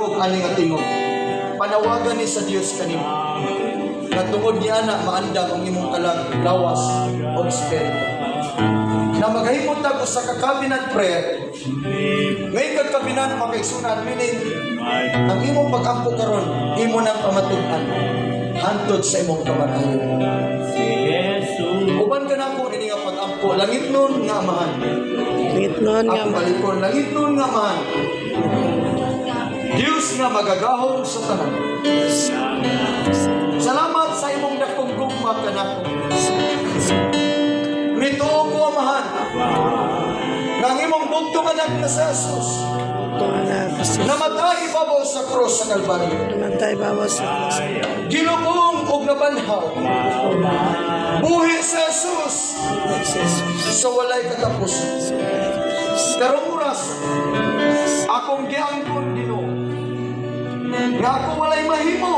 ug ani nga tingog. Panawagan ni sa Dios kanimo. Nga tungod niya na maandam ang imong kalag lawas o espiritu. Na maghimot ako sa ka-cabinet prayer. Ngayon kag cabinet makaigsunan meaning ang imong pag-ampo karon imo nang pamatudan hantod sa imong kamatayon. Uban ka na ko ini nga pag-ampo langit nun nga amahan. Ngitnon nga Ang balikon langit nun nga amahan. Diyos nga magagahong sa tanan. Salamat sa imong dakong gugma kanako. Rito ko amahan. Nang imong bugtong anak na sa Jesus. Namatay ibabaw sa cross sa Kalbaryo. namatay bawas sa Diyos. Ginubong og nabanhaw. Buhi sa Jesus sa walay katapusan. Karong oras, akong giangkon Ginoo. Nga ako walay mahimo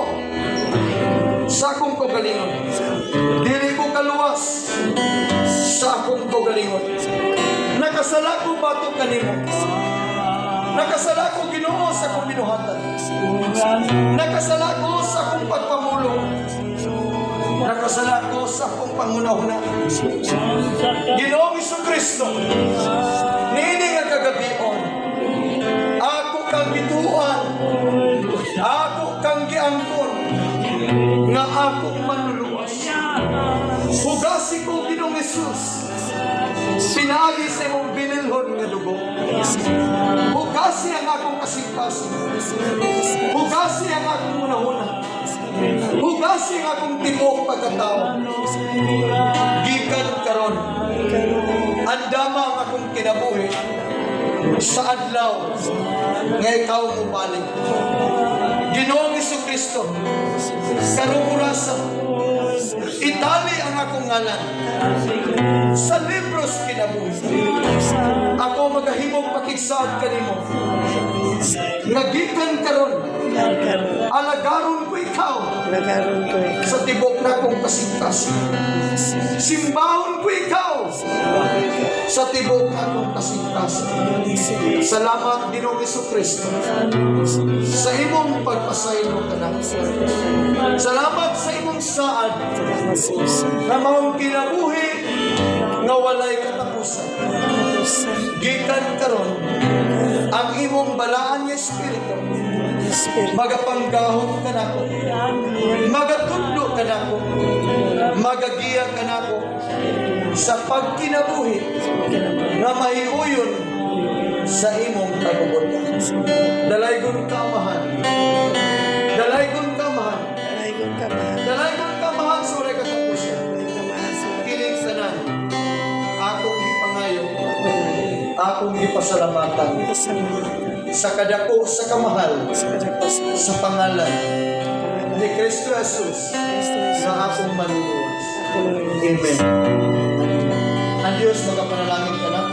sa akong kagalingon. Dili ko kaluwas sa akong kagalingon. Nakasala ko bato kanimo. Nakasala ko Ginoo sa akong binuhatan. Nakasala ko sa akong pagpamulong. Nakasala ko sa akong pangunahuna. Ginoong Iso Kristo, nga ako manluluwas. Hugasi ko Ginoong Isus, pinagi sa imong binilhon nga dugo. Hugasi ang akong kasingkasin. Hugasi ang akong unahuna. Hugasi ang akong tibok pagkatao. Gikan karon. Andama ang akong kinabuhi sa adlaw nga ikaw mubalik. Ginoong Iso Kristo, karong orasa, itali ang akong ngalan sa libros kinabuhi. Ako magahimong pakigsaad kanimo. Nagikan karon, alagaron ko ikaw Nagkaroon ko ikaw. sa tibok na kong kasingkas. Simbahon ko ikaw sa tibok na kong kasingkas. Salamat Ginoong Iso Kristo sa imong pagpasaylo ka na. Salamat sa imong saad na maong kinabuhi nga walay katapusan. Gikan karon ang imong balaan nga espiritu Spirit. magapanggahon ka nako magatudlo ka nako magagiya ka nako sa pagkinabuhi nga mahiuyon sa imong kabubutan. Dalaygon ka amahan dalaygon ka amahan Alaygon ka mahal. dalaygon ka amahan sa walay katapusan kining sanan akong ipangayo. Akong ipasalamatan. Sa kadako sa kamahal. Sa pangalan ni Kristo Jesus Kristo Jesus. sa manuluwas. Amen. Amen. Ang Diyos magapanalangin ka na